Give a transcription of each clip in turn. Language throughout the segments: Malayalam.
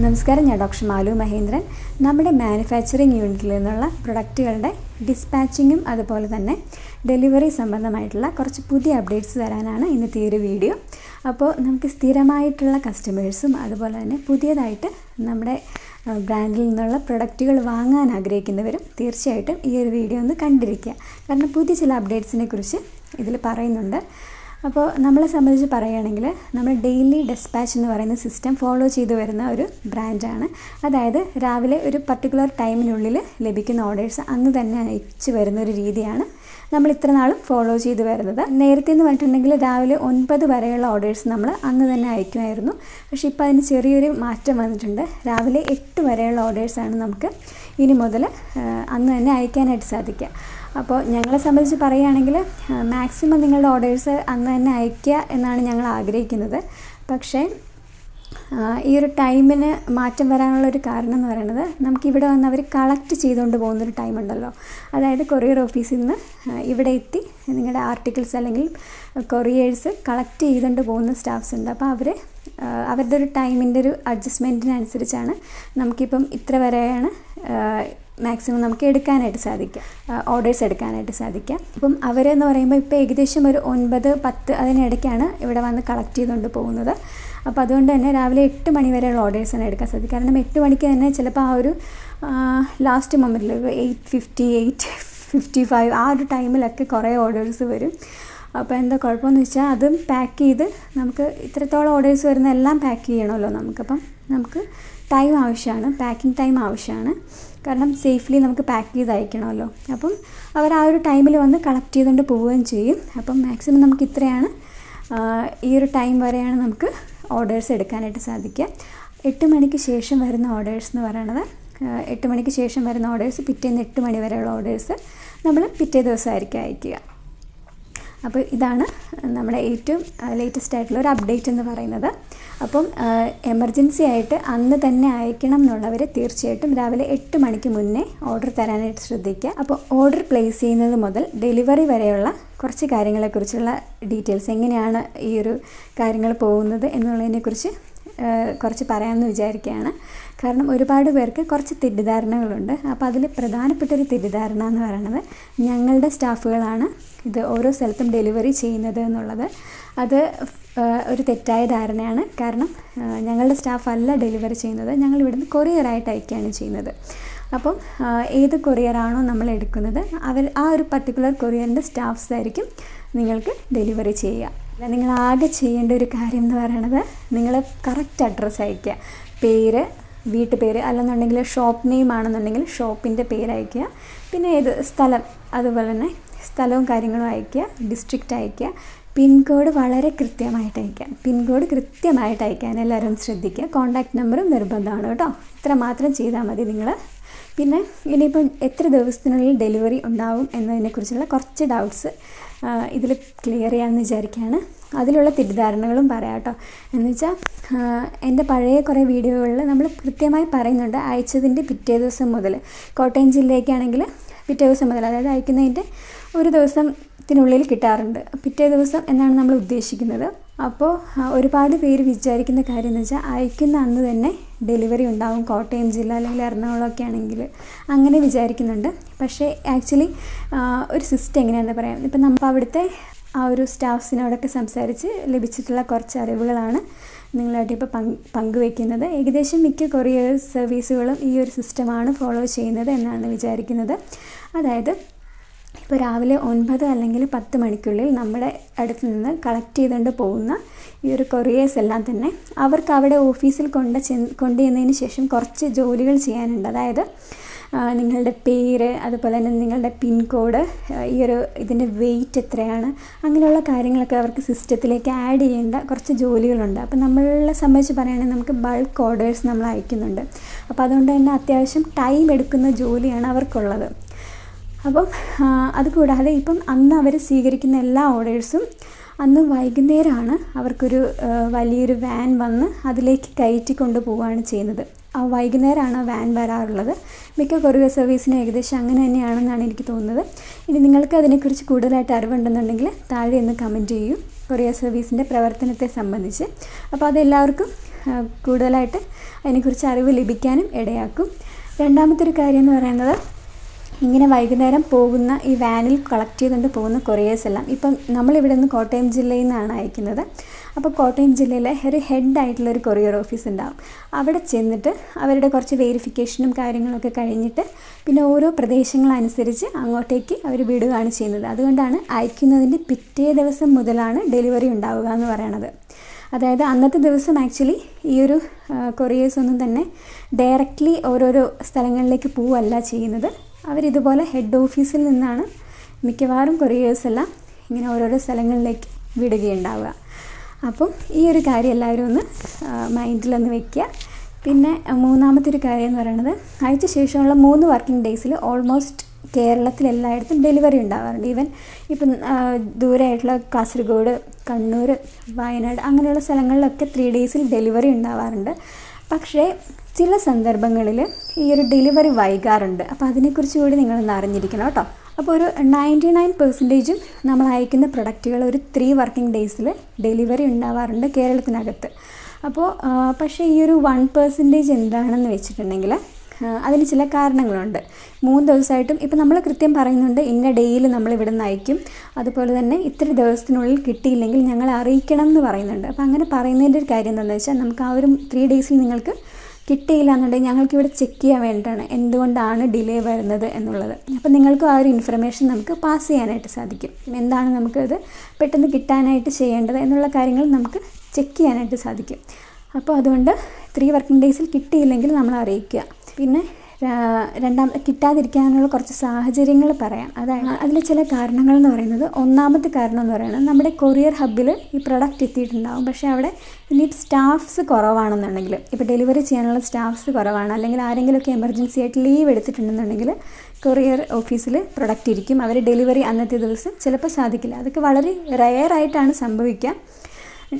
നമസ്കാരം ഞാൻ ഡോക്ടർ മാലു മഹേന്ദ്രൻ. നമ്മുടെ മാനുഫാക്ചറിങ് യൂണിറ്റിൽ നിന്നുള്ള പ്രൊഡക്റ്റുകളുടെ ഡിസ്പാച്ചിങ്ങും അതുപോലെ തന്നെ ഡെലിവറി സംബന്ധമായിട്ടുള്ള കുറച്ച് പുതിയ അപ്ഡേറ്റ്സ് തരാനാണ് ഇന്നത്തെ ഒരു വീഡിയോ. അപ്പോൾ നമുക്ക് സ്ഥിരമായിട്ടുള്ള കസ്റ്റമേഴ്സും അതുപോലെ തന്നെ പുതിയതായിട്ട് നമ്മുടെ ബ്രാൻഡിൽ നിന്നുള്ള പ്രൊഡക്റ്റുകൾ വാങ്ങാൻ ആഗ്രഹിക്കുന്നവരും തീർച്ചയായിട്ടും ഈ ഒരു വീഡിയോ ഒന്ന് കണ്ടിരിക്കുക. കാരണം പുതിയ ചില അപ്ഡേറ്റ്സിനെ കുറിച്ച് ഇതിൽ പറയുന്നുണ്ട്. അപ്പോൾ നമ്മളെ സംബന്ധിച്ച് പറയുകയാണെങ്കിൽ നമ്മൾ ഡെയിലി ഡെസ്പാച്ച് എന്ന് പറയുന്ന സിസ്റ്റം ഫോളോ ചെയ്ത് വരുന്ന ഒരു ബ്രാൻഡാണ്. അതായത് രാവിലെ ഒരു പർട്ടിക്കുലർ ടൈമിനുള്ളിൽ ലഭിക്കുന്ന ഓർഡേഴ്സ് അന്ന് തന്നെ അയച്ചു വരുന്ന ഒരു രീതിയാണ് നമ്മൾ ഇത്ര നാളും ഫോളോ ചെയ്ത് വരുന്നത്. നേരത്തെ എന്ന് പറഞ്ഞിട്ടുണ്ടെങ്കിൽ രാവിലെ ഒൻപത് വരെയുള്ള ഓർഡേഴ്സ് നമ്മൾ അന്ന് തന്നെ അയക്കുമായിരുന്നു. പക്ഷേ ഇപ്പോൾ അതിന് ചെറിയൊരു മാറ്റം വന്നിട്ടുണ്ട്. രാവിലെ എട്ട് വരെയുള്ള ഓർഡേഴ്സാണ് നമുക്ക് ഇനി മുതൽ അന്ന് തന്നെ അയക്കാനായിട്ട് സാധിക്കുക. അപ്പോൾ ഞങ്ങളെ സംബന്ധിച്ച് പറയുകയാണെങ്കിൽ മാക്സിമം നിങ്ങളുടെ ഓർഡേഴ്സ് അന്ന് തന്നെ അയയ്ക്കുക എന്നാണ് ഞങ്ങൾ ആഗ്രഹിക്കുന്നത്. പക്ഷേ ഈ ഒരു ടൈമിന് മാറ്റം വരാനുള്ള ഒരു കാരണം എന്ന് പറയുന്നത് നമുക്കിവിടെ വന്ന് അവർ കളക്ട് ചെയ്തുകൊണ്ട് പോകുന്നൊരു ടൈം ഉണ്ടല്ലോ. അതായത് കൊറിയർ ഓഫീസിൽ നിന്ന് ഇവിടെ എത്തി നിങ്ങളുടെ ആർട്ടിക്കിൾസ് അല്ലെങ്കിൽ കൊറിയേഴ്സ് കളക്ട് ചെയ്തുകൊണ്ട് പോകുന്ന സ്റ്റാഫ്സ് ഉണ്ട്. അപ്പോൾ അവർ അവരുടെ ഒരു ടൈമിന്റെ ഒരു അഡ്ജസ്റ്റ്മെന്റിനനുസരിച്ചാണ് നമുക്കിപ്പം ഇത്ര വരെയാണ് മാക്സിമം നമുക്ക് എടുക്കാനായിട്ട് സാധിക്കുക ഓർഡേഴ്സ് എടുക്കാനായിട്ട് സാധിക്കുക അപ്പം അവരെന്ന് പറയുമ്പോൾ ഇപ്പോൾ ഏകദേശം ഒരു ഒൻപത് പത്ത് അതിനിടയ്ക്കാണ് ഇവിടെ വന്ന് കളക്ട് ചെയ്തുകൊണ്ട് പോകുന്നത്. അപ്പോൾ അതുകൊണ്ട് തന്നെ രാവിലെ എട്ട് മണി വരെയുള്ള ഓർഡേഴ്സാണ് എടുക്കാൻ സാധിക്കുക. കാരണം എട്ട് മണിക്ക് തന്നെ ചിലപ്പോൾ ആ ഒരു last മൊമെന്റിൽ eight fifty eight fifty five ആ ഒരു ടൈമിലൊക്കെ കുറേ ഓർഡേഴ്സ് വരും. അപ്പോൾ എന്താ കുഴപ്പമെന്ന് വെച്ചാൽ അതും പാക്ക് ചെയ്ത് നമുക്ക് ഇത്രത്തോളം ഓർഡേഴ്സ് വരുന്ന എല്ലാം പാക്ക് ചെയ്യണമല്ലോ നമുക്കപ്പം നമുക്ക് ടൈം ആവശ്യമാണ് പാക്കിംഗ് ടൈം ആവശ്യമാണ്. കാരണം സേഫ്ലി നമുക്ക് പാക്ക് ചെയ്ത് അയക്കണമല്ലോ അപ്പം അവർ ആ ഒരു ടൈമിൽ വന്ന് കളക്ട് ചെയ്തുകൊണ്ട് പോവുകയും ചെയ്യും. അപ്പം മാക്സിമം നമുക്ക് ഇത്രയാണ്. ഈ ഒരു ടൈം വരെയാണ് നമുക്ക് ഓർഡേഴ്സ് എടുക്കാനായിട്ട് സാധിക്കുക. എട്ട് മണിക്ക് ശേഷം വരുന്ന ഓർഡേഴ്സ് എന്ന് പറയുന്നത് എട്ട് മണിക്ക് ശേഷം വരുന്ന ഓർഡേഴ്സ് പിറ്റേന്ന് എട്ട് മണി വരെയുള്ള ഓർഡേഴ്സ് നമ്മൾ പിറ്റേ ദിവസമായിരിക്കും അയക്കുക. അപ്പോൾ ഇതാണ് നമ്മുടെ ഏറ്റവും ലേറ്റസ്റ്റ് ആയിട്ടുള്ള ഒരു അപ്ഡേറ്റ് എന്ന് പറയുന്നത്. അപ്പം എമർജൻസി ആയിട്ട് അന്ന് തന്നെ അയക്കണം എന്നുള്ളവർ തീർച്ചയായിട്ടും രാവിലെ എട്ട് മണിക്ക് മുന്നേ ഓർഡർ തരാനായിട്ട് ശ്രദ്ധിക്കുക. അപ്പോൾ ഓർഡർ പ്ലേസ് ചെയ്യുന്നത് മുതൽ ഡെലിവറി വരെയുള്ള കുറച്ച് കാര്യങ്ങളെക്കുറിച്ചുള്ള ഡീറ്റെയിൽസ് എങ്ങനെയാണ് ഈ ഒരു കാര്യങ്ങൾ പോകുന്നത് എന്നുള്ളതിനെക്കുറിച്ച് കുറച്ച് പറയാമെന്ന് വിചാരിക്കുകയാണ്. കാരണം ഒരുപാട് പേർക്ക് കുറച്ച് തെറ്റിദ്ധാരണകളുണ്ട്. അപ്പോൾ അതിൽ പ്രധാനപ്പെട്ട ഒരു തെറ്റിദ്ധാരണ എന്ന് പറയുന്നത് ഞങ്ങളുടെ സ്റ്റാഫുകളാണ് ഇത് ഓരോ സ്ഥലത്തും ഡെലിവറി ചെയ്യുന്നത് എന്നുള്ളത്. അത് ഒരു തെറ്റായ ധാരണയാണ്. കാരണം ഞങ്ങളുടെ സ്റ്റാഫ് അല്ല ഡെലിവറി ചെയ്യുന്നത്. ഞങ്ങൾ ഇവിടുന്ന് കൊറിയറായിട്ട് അയക്കുകയാണ് ചെയ്യുന്നത്. അപ്പം ഏത് കൊറിയറാണോ നമ്മൾ എടുക്കുന്നത് അവർ ആ ഒരു പർട്ടിക്കുലർ കൊറിയറിന്റെ സ്റ്റാഫ്സ് ആയിരിക്കും നിങ്ങൾക്ക് ഡെലിവറി ചെയ്യുക. നിങ്ങൾ ആകെ ചെയ്യേണ്ട ഒരു കാര്യം എന്ന് പറയുന്നത് നിങ്ങൾ കറക്റ്റ് അഡ്രസ്സ് അയക്കുക പേര് വീട്ടുപേര് അല്ലെന്നുണ്ടെങ്കിൽ ഷോപ്പ് നെയിം ആണെന്നുണ്ടെങ്കിൽ ഷോപ്പിന്റെ പേര് അയയ്ക്കുക. പിന്നെ ഏത് സ്ഥലം അതുപോലെ തന്നെ സ്ഥലവും കാര്യങ്ങളും അയക്കുക ഡിസ്ട്രിക്റ്റ് അയയ്ക്കുക. പിൻകോഡ് വളരെ കൃത്യമായിട്ട് പിൻ പിൻകോഡ് കൃത്യമായിട്ട് അയക്കാൻ എല്ലാവരും ശ്രദ്ധിക്കുക. കോൺടാക്റ്റ് നമ്പറും നിർബന്ധമാണ് കേട്ടോ. ഇത്ര മാത്രം ചെയ്താൽ മതി നിങ്ങൾ. പിന്നെ ഇനിയിപ്പം എത്ര ദിവസത്തിനുള്ളിൽ ഡെലിവറി ഉണ്ടാവും എന്നതിനെക്കുറിച്ചുള്ള കുറച്ച് ഡൗട്ട്സ് ഇതിൽ ക്ലിയർ ചെയ്യാമെന്ന് വിചാരിക്കുകയാണ്. അതിലുള്ള തെറ്റിദ്ധാരണകളും പറയാം കേട്ടോ. എന്ന് വെച്ചാൽ എന്റെ പഴയ കുറേ വീഡിയോകളിൽ നമ്മൾ കൃത്യമായി പറയുന്നുണ്ട്. അയച്ചതിന്റെ പിറ്റേ ദിവസം മുതൽ കോട്ടയം ജില്ലയ്ക്കാണെങ്കിൽ പിറ്റേ ദിവസം മുതൽ അതായത് അയക്കുന്നതിന്റെ ഒരു ദിവസത്തിനുള്ളിൽ കിട്ടാറുണ്ട്. പിറ്റേ ദിവസം എന്നാണ് നമ്മൾ ഉദ്ദേശിക്കുന്നത്. അപ്പോൾ ഒരുപാട് പേര് വിചാരിക്കുന്ന കാര്യം എന്ന് വെച്ചാൽ അയക്കുന്ന അന്ന് തന്നെ ഡെലിവറി ഉണ്ടാവും. കോട്ടയം ജില്ല അല്ലെങ്കിൽ എറണാകുളം ഒക്കെ ആണെങ്കിൽ അങ്ങനെ വിചാരിക്കുന്നുണ്ട്. പക്ഷേ ആക്ച്വലി ഒരു സിസ്റ്റം എങ്ങനെയാണെന്ന് പറയാം. ഇപ്പം നമ്മൾ അവിടുത്തെ ആ ഒരു സ്റ്റാഫ്സിനോടൊക്കെ സംസാരിച്ച് ലഭിച്ചിട്ടുള്ള കുറച്ച് അറിവുകളാണ് നിങ്ങളായിട്ട് ഇപ്പോൾ പങ്ക് പങ്കുവയ്ക്കുന്നത് ഏകദേശം മിക്ക കൊറിയർ സർവീസുകളും ഈ ഒരു സിസ്റ്റമാണ് ഫോളോ ചെയ്യുന്നത് എന്നാണ് വിചാരിക്കുന്നത്. അതായത് ഇപ്പോൾ രാവിലെ ഒൻപത് അല്ലെങ്കിൽ പത്ത് മണിക്കുള്ളിൽ നമ്മുടെ അടുത്ത് നിന്ന് കളക്ട് ചെയ്തുകൊണ്ട് പോകുന്ന ഈ ഒരു കൊറിയേഴ്സ് എല്ലാം തന്നെ അവർക്ക് അവിടെ ഓഫീസിൽ കൊണ്ട് ചെ കൊണ്ടുചെന്നതിന് ശേഷം കുറച്ച് ജോലികൾ ചെയ്യാനുണ്ട്. അതായത് നിങ്ങളുടെ പേര് അതുപോലെ തന്നെ നിങ്ങളുടെ പിൻകോഡ് ഈ ഒരു ഇതിന്റെ വെയിറ്റ് എത്രയാണ്? അങ്ങനെയുള്ള കാര്യങ്ങളൊക്കെ അവർക്ക് സിസ്റ്റത്തിലേക്ക് ആഡ് ചെയ്യേണ്ട കുറച്ച് ജോലികളുണ്ട്. അപ്പോൾ നമ്മളെ സംബന്ധിച്ച് പറയുകയാണെങ്കിൽ നമുക്ക് ബൾക്ക് ഓർഡേഴ്സ് നമ്മൾ അയക്കുന്നുണ്ട്. അപ്പോൾ അതുകൊണ്ട് തന്നെ അത്യാവശ്യം ടൈം എടുക്കുന്ന ജോലിയാണ് അവർക്കുള്ളത്. അപ്പം അതുകൂടാതെ ഇപ്പം അന്ന് അവർ സ്വീകരിക്കുന്ന എല്ലാ ഓർഡേഴ്സും അന്ന് വൈകുന്നേരമാണ് അവർക്കൊരു വലിയൊരു വാൻ വന്ന് അതിലേക്ക് കയറ്റി കൊണ്ടുപോവുകയാണ് ചെയ്യുന്നത്. വൈകുന്നേരമാണ് വാൻ വരാറുള്ളത്. മിക്ക കൊറിയർ സർവീസിനും ഏകദേശം അങ്ങനെ തന്നെയാണെന്നാണ് എനിക്ക് തോന്നുന്നത്. ഇനി നിങ്ങൾക്ക് അതിനെക്കുറിച്ച് കൂടുതലായിട്ട് അറിവുണ്ടെന്നുണ്ടെങ്കിൽ താഴെ ഒന്ന് കമന്റ് ചെയ്യൂ കൊറിയർ സർവീസിന്റെ പ്രവർത്തനത്തെ സംബന്ധിച്ച്. അപ്പോൾ അതെല്ലാവർക്കും കൂടുതലായിട്ട് അതിനെക്കുറിച്ച് അറിവ് ലഭിക്കാനും ഇടയാക്കും. രണ്ടാമത്തെ ഒരു കാര്യം എന്ന് പറയുന്നത് ഇങ്ങനെ വൈകുന്നേരം പോകുന്ന ഈ വാനിൽ കളക്ട് ചെയ്തുകൊണ്ട് പോകുന്ന കൊറിയേഴ്സ് എല്ലാം ഇപ്പം നമ്മളിവിടെ നിന്ന് കോട്ടയം ജില്ലയിൽ നിന്നാണ് അയക്കുന്നത്. അപ്പോൾ കോട്ടയം ജില്ലയിലെ ഒരു ഹെഡ് ആയിട്ടുള്ള ഒരു കൊറിയർ ഓഫീസ് ഉണ്ടാവും. അവിടെ ചെന്നിട്ട് അവരുടെ കുറച്ച് വെരിഫിക്കേഷനും കാര്യങ്ങളൊക്കെ കഴിഞ്ഞിട്ട് പിന്നെ ഓരോ പ്രദേശങ്ങളനുസരിച്ച് അങ്ങോട്ടേക്ക് അവർ വിടുകയാണ് ചെയ്യുന്നത്. അതുകൊണ്ടാണ് അയക്കുന്നതിന്റെ പിറ്റേ ദിവസം മുതലാണ് ഡെലിവറി ഉണ്ടാവുക എന്ന് പറയണത്. അതായത് അന്നത്തെ ദിവസം ആക്ച്വലി ഈ ഒരു കൊറിയേഴ്സ് ഒന്നും തന്നെ ഡയറക്റ്റ്ലി ഓരോരോ സ്ഥലങ്ങളിലേക്ക് പോവല്ല ചെയ്യുന്നത്. അവരിതുപോലെ ഹെഡ് ഓഫീസിൽ നിന്നാണ് മിക്കവാറും കൊറിയേഴ്സ് എല്ലാം ഇങ്ങനെ ഓരോരോ സ്ഥലങ്ങളിലേക്ക് വിടുകയുണ്ടാവുക. അപ്പം ഈ ഒരു കാര്യം എല്ലാവരും ഒന്ന് മൈൻഡിലൊന്ന് വെക്കുക. പിന്നെ മൂന്നാമത്തെ ഒരു കാര്യം എന്ന് പറയുന്നത് അയച്ച ശേഷമുള്ള മൂന്ന് വർക്കിംഗ് ഡേയ്സിൽ ഓൾമോസ്റ്റ് കേരളത്തിൽ എല്ലായിടത്തും ഡെലിവറി ഉണ്ടാവാറുണ്ട്. ഈവൻ ഇപ്പം ദൂരമായിട്ടുള്ള കാസർഗോഡ് കണ്ണൂർ വയനാട് അങ്ങനെയുള്ള സ്ഥലങ്ങളിലൊക്കെ ത്രീ ഡേയ്സിൽ ഡെലിവറി ഉണ്ടാവാറുണ്ട്. പക്ഷേ ചില സന്ദർഭങ്ങളിൽ ഈ ഒരു ഡെലിവറി വൈകാറുണ്ട്. അപ്പോൾ അതിനെക്കുറിച്ച് കൂടി നിങ്ങളൊന്ന് അറിഞ്ഞിരിക്കണം കേട്ടോ. അപ്പോൾ ഒരു നയന്റി നയൻ പെർസെന്റേജും നമ്മൾ അയക്കുന്ന പ്രൊഡക്റ്റുകൾ ഒരു ത്രീ വർക്കിംഗ് ഡേയ്സിൽ ഡെലിവറി ഉണ്ടാവാറുണ്ട് കേരളത്തിനകത്ത്. അപ്പോൾ പക്ഷേ ഈ ഒരു വൺ പെർസെന്റേജ് എന്താണെന്ന് വെച്ചിട്ടുണ്ടെങ്കിൽ അതിന് ചില കാരണങ്ങളുണ്ട്. മൂന്ന് ദിവസമായിട്ടും ഇപ്പം നമ്മൾ കൃത്യം പറയുന്നുണ്ട് ഇന്ന ഡേയിൽ നമ്മൾ ഇവിടെ നിന്ന് അയക്കും. അതുപോലെ തന്നെ ഇത്ര ദിവസത്തിനുള്ളിൽ കിട്ടിയില്ലെങ്കിൽ ഞങ്ങൾ അറിയിക്കണം എന്ന് പറയുന്നുണ്ട്. അപ്പോൾ അങ്ങനെ പറയുന്നതിന്റെ ഒരു കാര്യം എന്താണെന്ന് വെച്ചാൽ നമുക്ക് ആ ഒരു ത്രീ ഡേയ്സിൽ നിങ്ങൾക്ക് കിട്ടിയില്ല എന്നുണ്ടെങ്കിൽ ഞങ്ങൾക്ക് ഇവിടെ ചെക്ക് ചെയ്യാൻ വേണ്ടിയിട്ടാണ് എന്തുകൊണ്ടാണ് ഡിലേ വരുന്നത് എന്നുള്ളത്. അപ്പോൾ നിങ്ങൾക്കും ആ ഒരു ഇൻഫർമേഷൻ നമുക്ക് പാസ് ചെയ്യാനായിട്ട് സാധിക്കും. എന്താണ് നമുക്കത് പെട്ടെന്ന് കിട്ടാനായിട്ട് ചെയ്യേണ്ടത് എന്നുള്ള കാര്യങ്ങൾ നമുക്ക് ചെക്ക് ചെയ്യാനായിട്ട് സാധിക്കും. അപ്പോൾ അതുകൊണ്ട് ത്രീ വർക്കിംഗ് ഡേയ്സിൽ കിട്ടിയില്ലെങ്കിൽ നമ്മൾ അറിയിക്കുക. പിന്നെ രണ്ടാം കിട്ടാതിരിക്കാനുള്ള കുറച്ച് സാഹചര്യങ്ങൾ പറയാം. അതായത് അതിൽ ചില കാരണങ്ങൾ എന്ന് പറയുന്നത്. ഒന്നാമത്തെ കാരണം എന്ന് പറയുന്നത് നമ്മുടെ കൊറിയർ ഹബ്ബിൽ ഈ പ്രൊഡക്റ്റ് എത്തിയിട്ടുണ്ടാവും. പക്ഷേ അവിടെ ഇനി സ്റ്റാഫ്സ് കുറവാണെന്നുണ്ടെങ്കിൽ ഇപ്പോൾ ഡെലിവറി ചെയ്യാനുള്ള സ്റ്റാഫ്സ് കുറവാണ് അല്ലെങ്കിൽ ആരെങ്കിലുമൊക്കെ എമർജൻസി ആയിട്ട് ലീവ് എടുത്തിട്ടുണ്ടെന്നുണ്ടെങ്കിൽ കൊറിയർ ഓഫീസിൽ പ്രൊഡക്റ്റ് ഇരിക്കും. അവർ ഡെലിവറി അന്നത്തെ ദിവസം ചിലപ്പോൾ സാധിക്കില്ല. അതൊക്കെ വളരെ റെയർ ആയിട്ടാണ് സംഭവിക്കുക.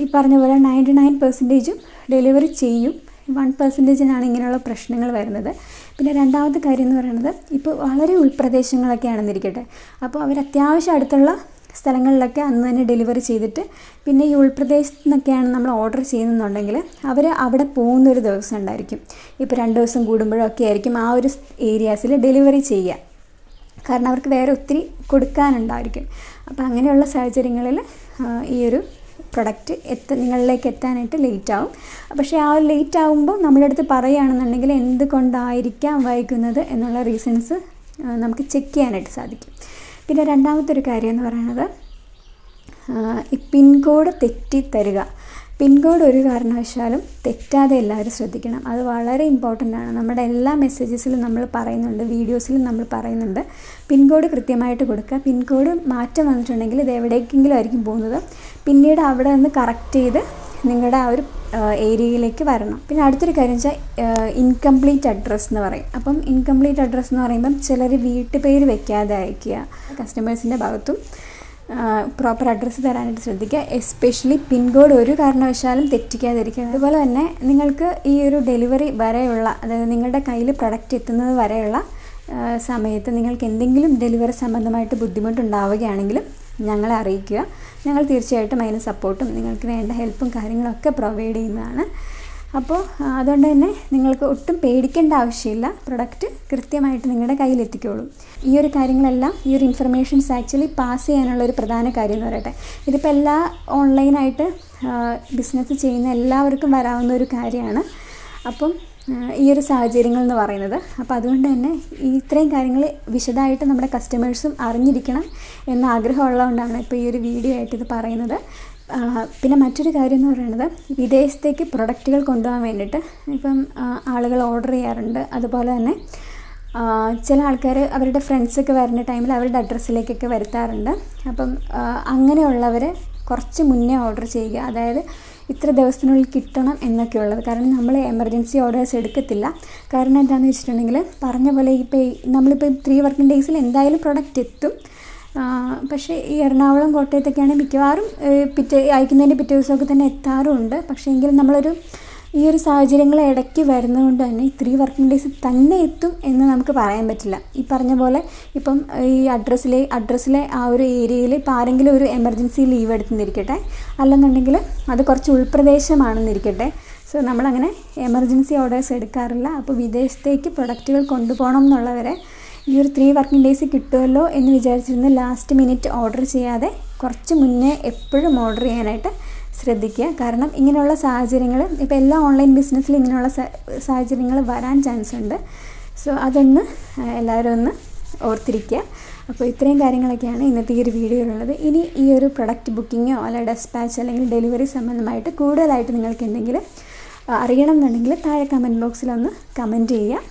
ഈ പറഞ്ഞ പോലെ നയന്റി നയൻ പെർസെന്റേജും ഡെലിവറി ചെയ്യും. വൺ പെർസെന്റേജിനാണ് ഇങ്ങനെയുള്ള പ്രശ്നങ്ങൾ വരുന്നത്. പിന്നെ രണ്ടാമത്തെ കാര്യം എന്ന് പറയുന്നത് ഇപ്പോൾ വളരെ ഉൾപ്രദേശങ്ങളൊക്കെ ആണെന്നിരിക്കട്ടെ. അപ്പോൾ അവർ അത്യാവശ്യം അടുത്തുള്ള സ്ഥലങ്ങളിലൊക്കെ അന്ന് തന്നെ ഡെലിവറി ചെയ്തിട്ട് പിന്നെ ഈ ഉൾപ്രദേശത്തു നിന്നൊക്കെയാണ് നമ്മൾ ഓർഡർ ചെയ്യുന്നുണ്ടെങ്കിൽ അവർ അവിടെ പോകുന്ന ഒരു ദിവസം ഉണ്ടായിരിക്കും. ഇപ്പോൾ രണ്ട് ദിവസം കൂടുമ്പോഴൊക്കെ ആയിരിക്കും ആ ഒരു ഏരിയാസിൽ ഡെലിവറി ചെയ്യുക. കാരണം അവർക്ക് വേറെ ഒത്തിരി കൊടുക്കാനുണ്ടായിരിക്കും. അപ്പോൾ അങ്ങനെയുള്ള സാഹചര്യങ്ങളിൽ ഈ ഒരു പ്രൊഡക്റ്റ് എത്ത നിങ്ങളിലേക്ക് എത്താനായിട്ട് ലേറ്റ് ആവും. പക്ഷേ ആ ലേറ്റ് ആവുമ്പോൾ നമ്മുടെ അടുത്ത് പറയുകയാണെന്നുണ്ടെങ്കിൽ എന്തുകൊണ്ടായിരിക്കാം വൈകുന്നത് എന്നുള്ള റീസൺസ് നമുക്ക് ചെക്ക് ചെയ്യാനായിട്ട് സാധിക്കും. പിന്നെ രണ്ടാമത്തെ ഒരു കാര്യം എന്ന് പറയുന്നത് ഈ പിൻകോഡ് തെറ്റി തരിക പിൻകോഡ് ഒരു കാരണവശാലും തെറ്റാതെ എല്ലാവരും ശ്രദ്ധിക്കണം. അത് വളരെ ഇമ്പോർട്ടന്റ് ആണ്. നമ്മുടെ എല്ലാ മെസ്സേജസിലും നമ്മൾ പറയുന്നുണ്ട് വീഡിയോസിലും നമ്മൾ പറയുന്നുണ്ട്. പിൻകോഡ് കൃത്യമായിട്ട് കൊടുക്കുക. പിൻകോഡ് മാറ്റം വന്നിട്ടുണ്ടെങ്കിൽ ഇത് എവിടേക്കെങ്കിലും ആയിരിക്കും പോകുന്നത്. പിന്നീട് അവിടെ നിന്ന് കറക്റ്റ് ചെയ്ത് നിങ്ങളുടെ ആ ഒരു ഏരിയയിലേക്ക് വരണം. പിന്നെ അടുത്തൊരു കാര്യം വെച്ചാൽ ഇൻകംപ്ലീറ്റ് അഡ്രസ്സ് എന്ന് പറയും. അപ്പം ഇൻകംപ്ലീറ്റ് അഡ്രസ്സ് എന്ന് പറയുമ്പം ചിലർ വീട്ടുപേര് വെക്കാതെ അയക്കുക കസ്റ്റമേഴ്സിന്റെ ഭാഗത്തും പ്രോപ്പർ അഡ്രസ്സ് തരാനായിട്ട് ശ്രദ്ധിക്കുക. എസ്പെഷ്യലി പിൻകോഡ് ഒരു കാരണവശാലും തെറ്റിക്കാതിരിക്കുക. അതുപോലെ തന്നെ നിങ്ങൾക്ക് ഈ ഒരു ഡെലിവറി വരെയുള്ള അതായത് നിങ്ങളുടെ കയ്യിൽ പ്രൊഡക്റ്റ് എത്തുന്നത് വരെയുള്ള സമയത്ത് നിങ്ങൾക്ക് എന്തെങ്കിലും ഡെലിവറി സംബന്ധമായിട്ട് ബുദ്ധിമുട്ടുണ്ടാവുകയാണെങ്കിലും ഞങ്ങളെ അറിയിക്കുക. ഞങ്ങൾ തീർച്ചയായിട്ടും അതിന് സപ്പോർട്ടും നിങ്ങൾക്ക് വേണ്ട ഹെൽപ്പും കാര്യങ്ങളൊക്കെ പ്രൊവൈഡ് ചെയ്യുന്നതാണ്. അപ്പോൾ അതുകൊണ്ട് തന്നെ നിങ്ങൾക്ക് ഒട്ടും പേടിക്കേണ്ട ആവശ്യമില്ല. പ്രൊഡക്റ്റ് കൃത്യമായിട്ട് നിങ്ങളുടെ കയ്യിലെത്തിക്കോളും ഈ ഒരു കാര്യങ്ങളെല്ലാം ഈ ഒരു ഇൻഫർമേഷൻസ് ആക്ച്വലി പാസ് ചെയ്യാനുള്ള ഒരു പ്രധാന കാര്യം എന്ന് പറയട്ടെ. ഇതിപ്പോൾ എല്ലാ ഓൺലൈനായിട്ട് ബിസിനസ് ചെയ്യുന്ന എല്ലാവർക്കും വരാവുന്ന ഒരു കാര്യമാണ്. അപ്പം ഈ ഒരു സാഹചര്യങ്ങൾ എന്ന് പറയുന്നത്. അപ്പോൾ അതുകൊണ്ട് തന്നെ ഇത്രയും കാര്യങ്ങൾ വിശദമായിട്ട് നമ്മുടെ കസ്റ്റമേഴ്സും അറിഞ്ഞിരിക്കണം എന്ന ആഗ്രഹമുള്ളതുകൊണ്ടാണ് ഇപ്പോൾ ഈ ഒരു വീഡിയോ ആയിട്ട് ഇത് പറയുന്നത്. പിന്നെ മറ്റൊരു കാര്യം എന്ന് പറയുന്നത് വിദേശത്തേക്ക് പ്രൊഡക്റ്റുകൾ കൊണ്ടുപോകാൻ വേണ്ടിയിട്ട് ഇപ്പം ആളുകൾ ഓർഡർ ചെയ്യാറുണ്ട്. അതുപോലെ തന്നെ ചില ആൾക്കാർ അവരുടെ ഫ്രണ്ട്സൊക്കെ വരുന്ന ടൈമിൽ അവരുടെ അഡ്രസ്സിലേക്കൊക്കെ വരുത്താറുണ്ട്. അപ്പം അങ്ങനെയുള്ളവർ കുറച്ച് മുന്നേ ഓർഡർ ചെയ്യുക. അതായത് ഇത്ര ദിവസത്തിനുള്ളിൽ കിട്ടണം എന്നൊക്കെയുള്ളത്. കാരണം നമ്മൾ എമർജൻസി ഓർഡേഴ്സ് എടുക്കത്തില്ല. കാരണം എന്താണെന്ന് വെച്ചിട്ടുണ്ടെങ്കിൽ പറഞ്ഞ പോലെ ഇപ്പോൾ നമ്മളിപ്പോൾ ത്രീ വർക്കിംഗ് ഡേയ്സിൽ എന്തായാലും പ്രൊഡക്റ്റ് എത്തും. പക്ഷേ ഈ എറണാകുളം കോട്ടയത്തൊക്കെയാണ് മിക്കവാറും പിറ്റേ അയക്കുന്നതിന്റെ പിറ്റേ ദിവസമൊക്കെ തന്നെ എത്താറുമുണ്ട് പക്ഷേ എങ്കിലും നമ്മളൊരു ഈ ഒരു സാഹചര്യങ്ങൾ ഇടയ്ക്ക് വരുന്നതുകൊണ്ട് തന്നെ ഈ ത്രീ വർക്കിംഗ് ഡേയ്സ് തന്നെ എത്തും എന്ന് നമുക്ക് പറയാൻ പറ്റില്ല. ഈ പറഞ്ഞ പോലെ ഇപ്പം ഈ അഡ്രസ്സിലെ അഡ്രസ്സിലെ ആ ഒരു ഏരിയയിൽ ഇപ്പോൾ ആരെങ്കിലും ഒരു എമർജൻസി ലീവ് എടുത്തെന്നിരിക്കട്ടെ അല്ലെന്നുണ്ടെങ്കിൽ അത് കുറച്ച് ഉൾപ്രദേശമാണെന്നിരിക്കട്ടെ. സോ നമ്മളങ്ങനെ എമർജൻസി ഓർഡേഴ്സ് എടുക്കാറില്ല. അപ്പോൾ വിദേശത്തേക്ക് പ്രൊഡക്റ്റുകൾ കൊണ്ടുപോകണം എന്നുള്ളവരെ ഈ ഒരു ത്രീ വർക്കിംഗ് ഡേയ്സ് കിട്ടുമല്ലോ എന്ന് വിചാരിച്ചിരുന്ന് ലാസ്റ്റ് മിനിറ്റ് ഓർഡർ ചെയ്യാതെ കുറച്ച് മുന്നേ എപ്പോഴും ഓർഡർ ചെയ്യാനായിട്ട് ശ്രദ്ധിക്കുക. കാരണം ഇങ്ങനെയുള്ള സാഹചര്യങ്ങൾ ഇപ്പോൾ എല്ലാ ഓൺലൈൻ ബിസിനസ്സിലും ഇങ്ങനെയുള്ള സാഹചര്യങ്ങൾ വരാൻ ചാൻസ് ഉണ്ട്. സോ അതൊന്ന് എല്ലാവരും ഒന്ന് ഓർത്തിരിക്കുക. അപ്പോൾ ഇത്രയും കാര്യങ്ങളൊക്കെയാണ് ഇന്നത്തെ ഈ ഒരു വീഡിയോയിലുള്ളത്. ഇനി ഈ ഒരു പ്രൊഡക്റ്റ് ബുക്കിങ്ങോ അല്ല ഡെസ്പാച്ച് അല്ലെങ്കിൽ ഡെലിവറി സംബന്ധമായിട്ട് കൂടുതലായിട്ട് നിങ്ങൾക്ക് എന്തെങ്കിലും അറിയണം എന്നുണ്ടെങ്കിൽ താഴെ കമന്റ് ബോക്സിലൊന്ന് കമന്റ് ചെയ്യുക.